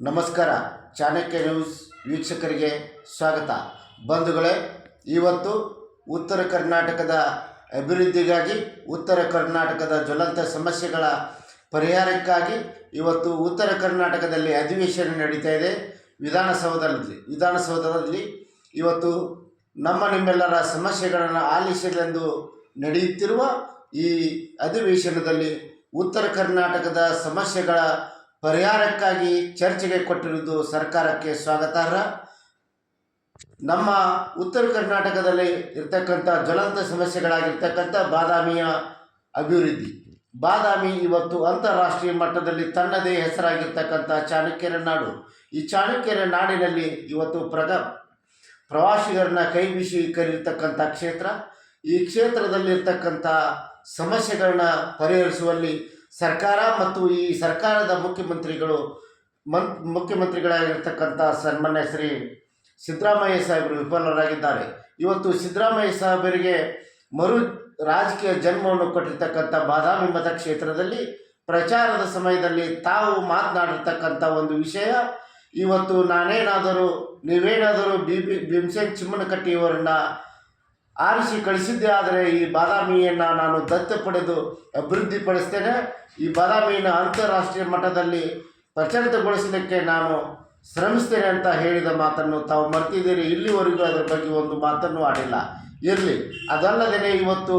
ನಮಸ್ಕಾರ, ಚಾಣಕ್ಯ ನ್ಯೂಸ್ ವೀಕ್ಷಕರಿಗೆ ಸ್ವಾಗತ. ಬಂಧುಗಳೇ, ಇವತ್ತು ಉತ್ತರ ಕರ್ನಾಟಕದ ಅಭಿವೃದ್ಧಿಗಾಗಿ, ಉತ್ತರ ಕರ್ನಾಟಕದ ಜ್ವಲಂತ ಸಮಸ್ಯೆಗಳ ಪರಿಹಾರಕ್ಕಾಗಿ ಇವತ್ತು ಉತ್ತರ ಕರ್ನಾಟಕದಲ್ಲಿ ಅಧಿವೇಶನ ನಡೀತಾ ಇದೆ. ವಿಧಾನಸೌಧದಲ್ಲಿ ವಿಧಾನಸೌಧದಲ್ಲಿ ಇವತ್ತು ನಮ್ಮ ನಿಮ್ಮೆಲ್ಲರ ಸಮಸ್ಯೆಗಳನ್ನು ಆಲಿಸಲೆಂದು ನಡೆಯುತ್ತಿರುವ ಈ ಅಧಿವೇಶನದಲ್ಲಿ ಉತ್ತರ ಕರ್ನಾಟಕದ ಸಮಸ್ಯೆಗಳ ಪರಿಹಾರಕ್ಕಾಗಿ ಚರ್ಚೆಗೆ ಕೊಟ್ಟಿರುವುದು ಸರ್ಕಾರಕ್ಕೆ ಸ್ವಾಗತಾರ್ಹ. ನಮ್ಮ ಉತ್ತರ ಕರ್ನಾಟಕದಲ್ಲಿ ಇರ್ತಕ್ಕಂಥ ಜ್ವಲಂತ ಸಮಸ್ಯೆಗಳಾಗಿರ್ತಕ್ಕಂಥ ಬಾದಾಮಿಯ ಅಭಿವೃದ್ಧಿ. ಬಾದಾಮಿ ಇವತ್ತು ಅಂತಾರಾಷ್ಟ್ರೀಯ ಮಟ್ಟದಲ್ಲಿ ತನ್ನದೇ ಹೆಸರಾಗಿರ್ತಕ್ಕಂಥ ಚಾಣಕ್ಯರ ನಾಡು. ಈ ಚಾಣಕ್ಯರ ನಾಡಿನಲ್ಲಿ ಇವತ್ತು ಪ್ರಗ, ಪ್ರವಾಸಿಗರನ್ನ ಕೈ ಬೀಸಿ ಕರೀತಕ್ಕಂಥ ಕ್ಷೇತ್ರ. ಈ ಕ್ಷೇತ್ರದಲ್ಲಿರ್ತಕ್ಕಂಥ ಸಮಸ್ಯೆಗಳನ್ನ ಪರಿಹರಿಸುವಲ್ಲಿ ಸರ್ಕಾರ ಮತ್ತು ಈ ಸರ್ಕಾರದ ಮುಖ್ಯಮಂತ್ರಿಗಳು ಮನ್, ಮುಖ್ಯಮಂತ್ರಿಗಳಾಗಿರ್ತಕ್ಕಂಥ ಸನ್ಮಾನ್ಯ ಶ್ರೀ ಸಿದ್ದರಾಮಯ್ಯ ಸಾಹೇಬರು ವಿಫಲರಾಗಿದ್ದಾರೆ. ಇವತ್ತು ಸಿದ್ದರಾಮಯ್ಯ ಸಾಹೇಬರಿಗೆ ಮರು ರಾಜಕೀಯ ಜನ್ಮವನ್ನು ಕೊಟ್ಟಿರ್ತಕ್ಕಂಥ ಬಾದಾಮಿ ಮತಕ್ಷೇತ್ರದಲ್ಲಿ ಪ್ರಚಾರದ ಸಮಯದಲ್ಲಿ ತಾವು ಮಾತನಾಡಿರ್ತಕ್ಕಂಥ ಒಂದು ವಿಷಯ. ಇವತ್ತು ನಾನೇನಾದರೂ, ನೀವೇನಾದರೂ ಬಿ ಬಿ, ಭೀಮಸೇನ್ ಚಿಮ್ಮನಕಟ್ಟಿಯವರನ್ನ ಆರಿಸಿ ಕಳಿಸಿದ್ದೆ, ಆದರೆ ಈ ಬಾದಾಮಿಯನ್ನು ನಾನು ದತ್ತು ಪಡೆದು ಅಭಿವೃದ್ಧಿಪಡಿಸ್ತೇನೆ. ಈ ಬಾದಾಮಿಯನ್ನು ಅಂತಾರಾಷ್ಟ್ರೀಯ ಮಟ್ಟದಲ್ಲಿ ಪ್ರಚಲಿತಗೊಳಿಸಲಿಕ್ಕೆ ನಾನು ಶ್ರಮಿಸ್ತೇನೆ ಅಂತ ಹೇಳಿದ ಮಾತನ್ನು ತಾವು ಮರ್ತಿದ್ದೀರಿ. ಇಲ್ಲಿವರೆಗೂ ಅದರ ಬಗ್ಗೆ ಒಂದು ಮಾತನ್ನು ಆಡಿಲ್ಲ. ಇರಲಿ ಅದಲ್ಲದೇ ಇವತ್ತು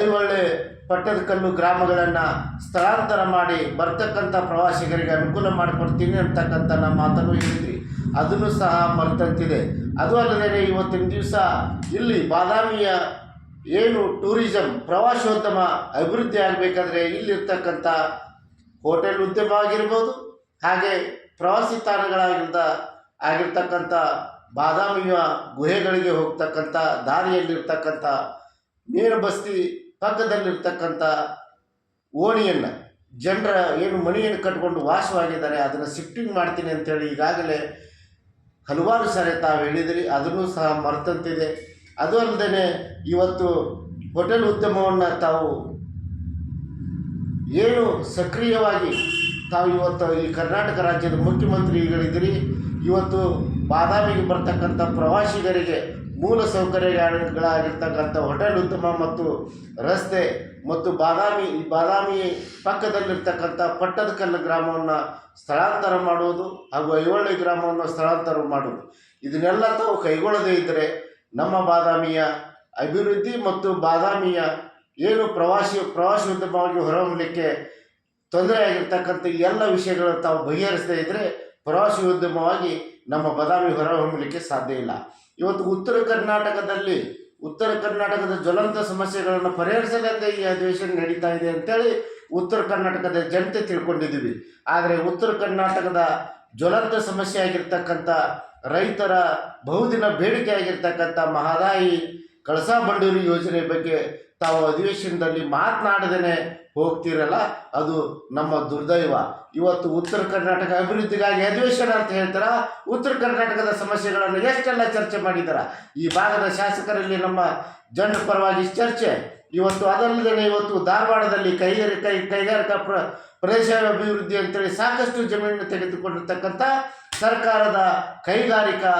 ಐಹೊಳೆ ಪಟ್ಟದಕಲ್ಲು ಗ್ರಾಮಗಳನ್ನು ಸ್ಥಳಾಂತರ ಮಾಡಿ ಬರ್ತಕ್ಕಂಥ ಪ್ರವಾಸಿಗರಿಗೆ ಅನುಕೂಲ ಮಾಡಿಕೊಡ್ತೀನಿ ಅಂತಕ್ಕಂಥ ನಮ್ಮ ಮಾತನ್ನು ಹೇಳಿದ್ರಿ. ಅದನ್ನು ಸಹ ಮರೆತಂತಿದೆ. ಅದು ಅಲ್ಲದೆ ಇವತ್ತಿನ ದಿವಸ ಇಲ್ಲಿ ಬಾದಾಮಿಯ ಏನು ಟೂರಿಸಂ ಪ್ರವಾಸೋದ್ಯಮ ಅಭಿವೃದ್ಧಿ ಆಗಬೇಕಾದ್ರೆ ಇಲ್ಲಿರ್ತಕ್ಕಂಥ ಹೋಟೆಲ್ ಉದ್ಯಮ ಆಗಿರ್ಬೋದು, ಹಾಗೆ ಪ್ರವಾಸಿ ತಾಣಗಳಾಗಿದ್ದ ಆಗಿರ್ತಕ್ಕಂಥ ಬಾದಾಮಿಯ ಗುಹೆಗಳಿಗೆ ಹೋಗ್ತಕ್ಕಂಥ ದಾರಿಯಲ್ಲಿರ್ತಕ್ಕಂಥ ಮೇರು ಬಸ್ತಿ ಪಕ್ಕದಲ್ಲಿರ್ತಕ್ಕಂಥ ಓಣಿಯನ್ನು ಜನರ ಏನು ಮನೆಯನ್ನು ಕಟ್ಕೊಂಡು ವಾಸವಾಗಿದ್ದಾರೆ, ಅದನ್ನು ಶಿಫ್ಟಿಂಗ್ ಮಾಡ್ತೀನಿ ಅಂತೇಳಿ ಈಗಾಗಲೇ ಹಲವಾರು ಸಾರಿ ತಾವು ಹೇಳಿದಿರಿ, ಅದನ್ನು ಸಹ ಮರೆತಂತಿದೆ. ಅದು ಅಲ್ಲದೆ ಇವತ್ತು ಹೋಟೆಲ್ ಉದ್ಯಮವನ್ನು ತಾವು ಏನು ಸಕ್ರಿಯವಾಗಿ ತಾವು ಇವತ್ತು ಈ ಕರ್ನಾಟಕ ರಾಜ್ಯದ ಮುಖ್ಯಮಂತ್ರಿಗಳಿದ್ದೀರಿ, ಇವತ್ತು ಬಾದಾಮಿಗೆ ಬರ್ತಕ್ಕಂಥ ಪ್ರವಾಸಿಗರಿಗೆ ಮೂಲ ಸೌಕರ್ಯಗಳಾಗಿರ್ತಕ್ಕಂಥ ಹೋಟೆಲ್ ಉದ್ಯಮ ಮತ್ತು ರಸ್ತೆ ಮತ್ತು ಬಾದಾಮಿ ಬಾದಾಮಿ ಪಕ್ಕದಲ್ಲಿರ್ತಕ್ಕಂಥ ಪಟ್ಟದಕಲ್ಲು ಗ್ರಾಮವನ್ನು ಸ್ಥಳಾಂತರ ಮಾಡುವುದು ಹಾಗೂ ಐವಳ್ಳಿ ಗ್ರಾಮವನ್ನು ಸ್ಥಳಾಂತರ ಮಾಡುವುದು. ಇದನ್ನೆಲ್ಲ ತಾವು ಕೈಗೊಳ್ಳದೇ ಇದ್ದರೆ ನಮ್ಮ ಬಾದಾಮಿಯ ಅಭಿವೃದ್ಧಿ ಮತ್ತು ಬಾದಾಮಿಯ ಏನು ಪ್ರವಾಸಿ ಪ್ರವಾಸೋದ್ಯಮವಾಗಿ ಹೊರಹೊಮ್ಮಲಿಕ್ಕೆ ತೊಂದರೆ ಆಗಿರ್ತಕ್ಕಂಥ ಎಲ್ಲ ವಿಷಯಗಳನ್ನು ತಾವು ಬಗೆಹರಿಸದೇ ಇದ್ದರೆ ಪ್ರವಾಸೋದ್ಯಮವಾಗಿ ನಮ್ಮ ಬಾದಾಮಿ ಹೊರಹೊಮ್ಮಲಿಕ್ಕೆ ಸಾಧ್ಯ ಇಲ್ಲ. ಇವತ್ತು ಉತ್ತರ ಕರ್ನಾಟಕದಲ್ಲಿ, ಉತ್ತರ ಕರ್ನಾಟಕದ ಜ್ವಲಂತ ಸಮಸ್ಯೆಗಳನ್ನು ಪರಿಹರಿಸದಂತೆ ಈ ಅಧಿವೇಶನ ನಡೀತಾ ಇದೆ ಅಂತೇಳಿ ಉತ್ತರ ಕರ್ನಾಟಕದ ಜನತೆ ತಿಳ್ಕೊಂಡಿದ್ದೀವಿ. ಆದರೆ ಉತ್ತರ ಕರ್ನಾಟಕದ ಜ್ವಲಂತ ಸಮಸ್ಯೆ ಆಗಿರ್ತಕ್ಕಂಥ ರೈತರ ಬಹುದಿನ ಬೇಡಿಕೆ ಆಗಿರ್ತಕ್ಕಂಥ ಮಹದಾಯಿ ಕಳಸಾ ಬಂಡೂರಿ ಯೋಜನೆ ಬಗ್ಗೆ ತಾವು ಅಧಿವೇಶನದಲ್ಲಿ ಮಾತನಾಡದೇನೆ ಹೋಗ್ತಿರಲ್ಲ, ಅದು ನಮ್ಮ ದುರ್ದೈವ. ಇವತ್ತು ಉತ್ತರ ಕರ್ನಾಟಕ ಅಭಿವೃದ್ಧಿಗಾಗಿ ಅಧಿವೇಶನ ಅಂತ ಹೇಳ್ತಾರ? ಉತ್ತರ ಕರ್ನಾಟಕದ ಸಮಸ್ಯೆಗಳನ್ನು ಎಷ್ಟೆಲ್ಲ ಚರ್ಚೆ ಮಾಡಿದ್ದಾರೆ? ಈ ಭಾಗದ ಶಾಸಕರಲ್ಲಿ ನಮ್ಮ ಜನರ ಪರವಾಗಿ ಚರ್ಚೆ. ಇವತ್ತು ಅದಲ್ಲದೆ ಇವತ್ತು ಧಾರವಾಡದಲ್ಲಿ ಕೈಗಾರಿ, ಕೈ, ಕೈಗಾರಿಕಾ ಪ್ರ ಪ್ರದೇಶ ಅಭಿವೃದ್ಧಿ ಅಂತೇಳಿ ಸಾಕಷ್ಟು ಜಮೀನನ್ನು ತೆಗೆದುಕೊಂಡಿರ್ತಕ್ಕಂಥ ಸರ್ಕಾರದ ಕೈಗಾರಿಕಾ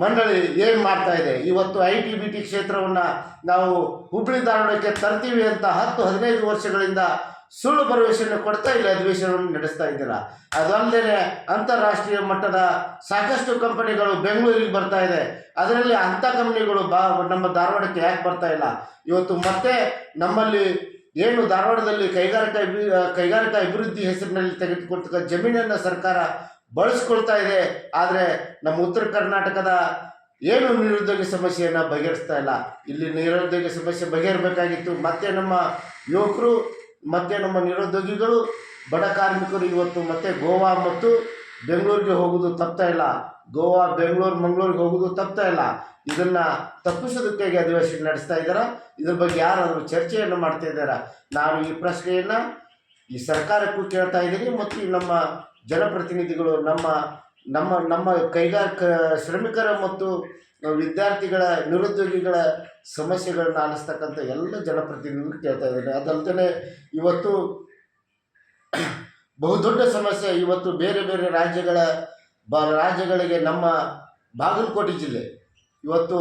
ಮಂಡಳಿ ಏನು ಮಾಡ್ತಾ ಇದೆ? ಇವತ್ತು ಐ ಟಿ ಬಿ ಟಿ ಕ್ಷೇತ್ರವನ್ನು ನಾವು ಹುಬ್ಬಳ್ಳಿ ಧಾರವಾಡಕ್ಕೆ ತರ್ತೀವಿ ಅಂತ ಹತ್ತು, ಹದಿನೈದು ವರ್ಷಗಳಿಂದ ಸುಳ್ಳು ಭರವಸೆಯನ್ನು ಕೊಡ್ತಾ ಇಲ್ಲ, ಅಧಿವೇಶನವನ್ನು ನಡೆಸ್ತಾ ಇದ್ದೀರಾ? ಅದಲ್ಲದೆ ಅಂತಾರಾಷ್ಟ್ರೀಯ ಮಟ್ಟದ ಸಾಕಷ್ಟು ಕಂಪನಿಗಳು ಬೆಂಗಳೂರಿಗೆ ಬರ್ತಾ ಇದೆ. ಅದರಲ್ಲಿ ಅಂಥ ಕಂಪನಿಗಳು ಬಾ, ನಮ್ಮ ಧಾರವಾಡಕ್ಕೆ ಯಾಕೆ ಬರ್ತಾ ಇಲ್ಲ? ಇವತ್ತು ಮತ್ತೆ ನಮ್ಮಲ್ಲಿ ಏನು ಧಾರವಾಡದಲ್ಲಿ ಕೈಗಾರಿಕಾ ಕೈಗಾರಿಕಾ ಅಭಿವೃದ್ಧಿ ಹೆಸರಿನಲ್ಲಿ ತೆಗೆದುಕೊಳ್ತಕ್ಕ ಜಮೀನನ್ನು ಸರ್ಕಾರ ಬಳಸ್ಕೊಳ್ತಾ ಇದೆ, ಆದರೆ ನಮ್ಮ ಉತ್ತರ ಕರ್ನಾಟಕದ ಏನು ನಿರುದ್ಯೋಗ ಸಮಸ್ಯೆಯನ್ನು ಬಗೆಹರಿಸ್ತಾ ಇಲ್ಲ. ಇಲ್ಲಿ ನಿರುದ್ಯೋಗ ಸಮಸ್ಯೆ ಬಗೆಹರಬೇಕಾಗಿತ್ತು. ಮತ್ತೆ ನಮ್ಮ ಯುವಕರು, ಮತ್ತೆ ನಮ್ಮ ನಿರುದ್ಯೋಗಿಗಳು, ಬಡ ಕಾರ್ಮಿಕರು ಇವತ್ತು ಮತ್ತೆ ಗೋವಾ ಮತ್ತು ಬೆಂಗಳೂರಿಗೆ ಹೋಗೋದು ತಪ್ತಾ ಇಲ್ಲ. ಗೋವಾ, ಬೆಂಗಳೂರು, ಮಂಗಳೂರಿಗೆ ಹೋಗೋದು ತಪ್ತಾ ಇಲ್ಲ. ಇದನ್ನ ತಪ್ಪಿಸೋದಕ್ಕಾಗಿ ಅಧಿವೇಶನ ನಡೆಸ್ತಾ ಇದ್ದಾರೆ? ಇದ್ರ ಬಗ್ಗೆ ಯಾರಾದರೂ ಚರ್ಚೆಯನ್ನು ಮಾಡ್ತಾ ಇದ್ದಾರೆ? ನಾನು ಈ ಪ್ರಶ್ನೆಯನ್ನು ಈ ಸರ್ಕಾರಕ್ಕೂ ಕೇಳ್ತಾ ಇದ್ದೀನಿ ಮತ್ತು ನಮ್ಮ ಜನಪ್ರತಿನಿಧಿಗಳು, ನಮ್ಮ ನಮ್ಮ ನಮ್ಮ ಕೈಗಾರಿಕಾ ಶ್ರಮಿಕರ ಮತ್ತು ವಿದ್ಯಾರ್ಥಿಗಳ ನಿರುದ್ಯೋಗಿಗಳ ಸಮಸ್ಯೆಗಳನ್ನ ಆಲಿಸ್ತಕ್ಕಂಥ ಎಲ್ಲ ಜನಪ್ರತಿನಿಧಿಗಳು ಕೇಳ್ತಾ ಇದ್ದಾರೆ. ಅದಲ್ಲದೆ ಇವತ್ತು ಬಹುದೊಡ್ಡ ಸಮಸ್ಯೆ ಇವತ್ತು ಬೇರೆ ಬೇರೆ ರಾಜ್ಯಗಳ ಬ, ರಾಜ್ಯಗಳಿಗೆ ನಮ್ಮ ಬಾಗಲಕೋಟೆ ಜಿಲ್ಲೆ. ಇವತ್ತು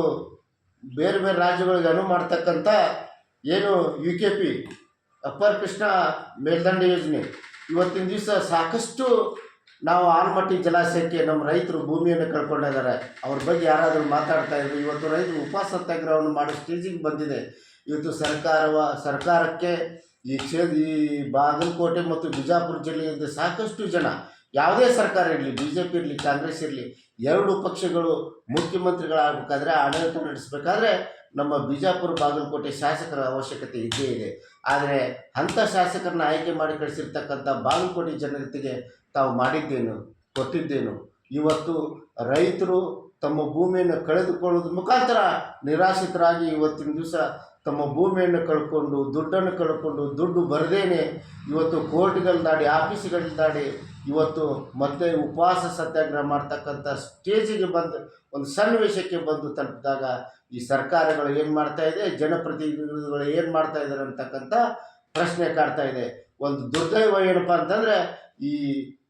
ಬೇರೆ ಬೇರೆ ರಾಜ್ಯಗಳಿಗೆ ಅನುವು ಮಾಡ್ತಕ್ಕಂಥ ಏನು U K P, upper Krishna ಮೇಲ್ದಂಡೆ ಯೋಜನೆ. ಇವತ್ತಿನ ದಿವಸ ಸಾಕಷ್ಟು ನಾವು ಆಲಮಟ್ಟಿ ಜಲಾಶಯಕ್ಕೆ ನಮ್ಮ ರೈತರು ಭೂಮಿಯನ್ನು ಕಳ್ಕೊಂಡಿದ್ದಾರೆ ಅವ್ರ ಬಗ್ಗೆ ಯಾರಾದರೂ ಮಾತಾಡ್ತಾ ಇದ್ರು, ಇವತ್ತು ರೈತರು ಉಪವಾಸ ಸತ್ಯಾಗ್ರಹವನ್ನು ಮಾಡೋ ಸ್ಟೇಜಿಗೆ ಬಂದಿದೆ. ಇವತ್ತು ಸರ್ಕಾರವ, ಸರ್ಕಾರಕ್ಕೆ ಈ ಕ್ಷೇತ್ರ, ಈ ಬಾಗಲಕೋಟೆ ಮತ್ತು ಬಿಜಾಪುರ ಜಿಲ್ಲೆಯಿಂದ ಸಾಕಷ್ಟು ಜನ, ಯಾವುದೇ ಸರ್ಕಾರ ಇರಲಿ ಬಿ ಜೆ ಪಿ ಇರಲಿ, ಕಾಂಗ್ರೆಸ್ ಇರಲಿ, ಎರಡು ಪಕ್ಷಗಳು ಮುಖ್ಯಮಂತ್ರಿಗಳಾಗಬೇಕಾದ್ರೆ ಆಡಳಿತ ನಡೆಸಬೇಕಾದ್ರೆ ನಮ್ಮ ಬಿಜಾಪುರ ಬಾಗಲಕೋಟೆ ಶಾಸಕರ ಅವಶ್ಯಕತೆ ಇದ್ದೇ ಇದೆ. ಆದರೆ ಅಂಥ ಶಾಸಕರನ್ನ ಆಯ್ಕೆ ಮಾಡಿ ಕಳಿಸಿರ್ತಕ್ಕಂಥ ಬಾಗಲಕೋಟೆ ಜನತೆಗೆ ತಾವು ಮಾಡಿದ್ದೇನು ಕೊಟ್ಟಿದ್ದೇನು ಇವತ್ತು ರೈತರು ತಮ್ಮ ಭೂಮಿಯನ್ನು ಕಳೆದುಕೊಳ್ಳೋದ್ರ ಮುಖಾಂತರ ನಿರಾಶ್ರಿತರಾಗಿ ಇವತ್ತಿನ ದಿವಸ ತಮ್ಮ ಭೂಮಿಯನ್ನು ಕಳ್ಕೊಂಡು, ದುಡ್ಡನ್ನು ಕಳ್ಕೊಂಡು ದುಡ್ಡು ಬರದೇನೆ ಇವತ್ತು ಕೋರ್ಟ್ಗಳ ದಾಡಿ, ಆಫೀಸ್ಗಳ ದಾಡಿ ಇವತ್ತು ಮತ್ತೆ ಉಪವಾಸ ಸತ್ಯಾಗ್ರಹ ಮಾಡ್ತಕ್ಕಂಥ ಸ್ಟೇಜಿಗೆ ಬಂದು, ಒಂದು ಸನ್ನಿವೇಶಕ್ಕೆ ಬಂದು ತಲುಪಿದಾಗ ಈ ಸರ್ಕಾರಗಳು ಏನು ಮಾಡ್ತಾ ಇದೆ, ಜನಪ್ರತಿನಿಧಿಗಳು ಏನು ಮಾಡ್ತಾ ಇದ್ದಾರೆ ಅಂತಕ್ಕಂಥ ಪ್ರಶ್ನೆ ಕಾಡ್ತಾ ಇದೆ. ಒಂದು ದುರ್ದೈವ ಏನಪ್ಪ ಅಂತಂದರೆ ಈ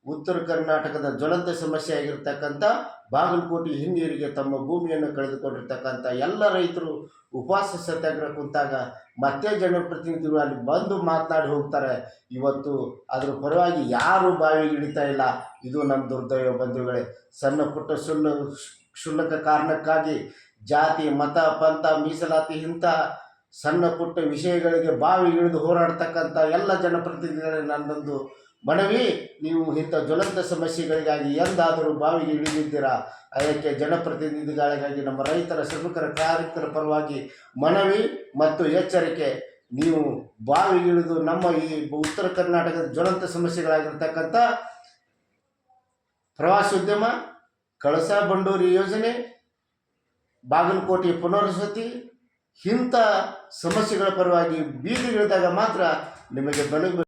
ಉತ್ತರ ಕರ್ನಾಟಕದ ಜ್ವಲಂತ ಸಮಸ್ಯೆ ಆಗಿರ್ತಕ್ಕಂಥ ಬಾಗಲಕೋಟೆ ಹಿನ್ನೀರಿಗೆ ತಮ್ಮ ಭೂಮಿಯನ್ನು ಕಳೆದುಕೊಂಡಿರ್ತಕ್ಕಂಥ ಎಲ್ಲ ರೈತರು ಉಪವಾಸ ಸತ್ಯಾಗ್ರಹ ಕುಂತಾಗ ಮತ್ತೆ ಜನಪ್ರತಿನಿಧಿಗಳು ಅಲ್ಲಿ ಬಂದು ಮಾತನಾಡಿ ಹೋಗ್ತಾರೆ. ಇವತ್ತು ಅದರ ಪರವಾಗಿ ಯಾರು ಬಾವಿಗೆ ಇಳಿತಾ ಇಲ್ಲ. ಇದು ನಮ್ಮ ದುರ್ದೈವ ಬಂಧುಗಳೇ. ಸಣ್ಣ ಪುಟ್ಟ ಸುಳ್ಳು ಕ್ಷುಲ್ಲಕ ಕಾರಣಕ್ಕಾಗಿ ಜಾತಿ, ಮತ, ಪಂಥ, ಮೀಸಲಾತಿ ಇಂಥ ಸಣ್ಣ ಪುಟ್ಟ ವಿಷಯಗಳಿಗೆ ಬಾವಿ ಇಳಿದು ಹೋರಾಡ್ತಕ್ಕಂಥ ಎಲ್ಲ ಜನಪ್ರತಿನಿಧಿಗಳೇ ನನ್ನೊಂದು ಮನವಿ, ನೀವು ಇಂಥ ಜ್ವಲಂತ ಸಮಸ್ಯೆಗಳಿಗಾಗಿ ಎಂದಾದರೂ ಬಾವಿಗೆ ಇಳಿದಿದ್ದೀರಾ? ಅದಕ್ಕೆ ಜನಪ್ರತಿನಿಧಿಗಳಿಗಾಗಿ ನಮ್ಮ ರೈತರ ಶ್ರಮಿಕರ ಕಾರ್ಮಿಕರ ಪರವಾಗಿ ಮನವಿ ಮತ್ತು ಎಚ್ಚರಿಕೆ. ನೀವು ಬಾವಿಗೆ ಇಳಿದು ನಮ್ಮ ಈ ಉತ್ತರ ಕರ್ನಾಟಕದ ಜ್ವಲಂತ ಸಮಸ್ಯೆಗಳಾಗಿರ್ತಕ್ಕಂಥ ಪ್ರವಾಸೋದ್ಯಮ ಕಳಸಾ ಬಂಡೂರಿ ಯೋಜನೆ, ಬಾಗಲಕೋಟೆ ಪುನರ್ವಸತಿ, ಇಂಥ ಸಮಸ್ಯೆಗಳ ಪರವಾಗಿ ಬೀದಿಗಿಳಿದಾಗ ಮಾತ್ರ ನಿಮಗೆ ಬೆಳಗ್ಗೆ